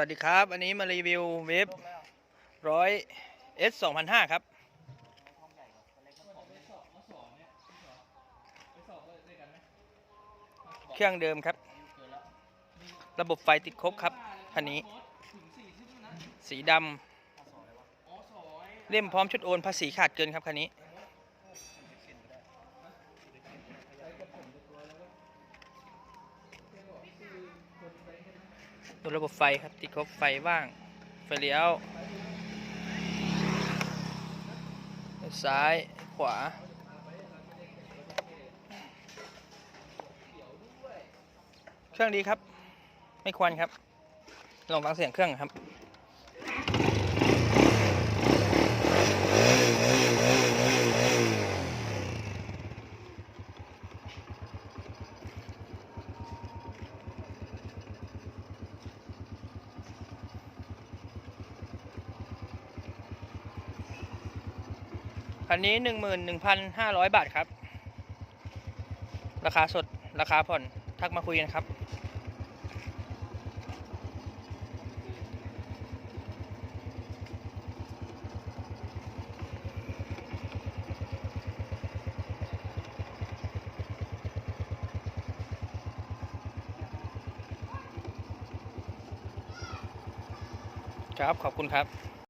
วัสดีครับ อันนี้มารีวิวเวฟร้อย S สองพันห้าครับ เครื่องเดิมครับ ระบบไฟติดครบครับ คันนี้ สีดำเล่มพร้อมชุดโอนภาษีขาดเกินครับคันนี้ ดูระบบไฟครับติดครบไฟว่าง ไฟเลี้ยวซ้ายขวา เครื่องดีครับ ไม่ควรครับ ลองฟังเสียงเครื่องครับ อันนี้หนึ่งหมื่นหนึ่งพันห้าร้อยบาทครับ ราคาสดราคาผ่อนทักมาคุยกันครับครับ ขอบคุณครับ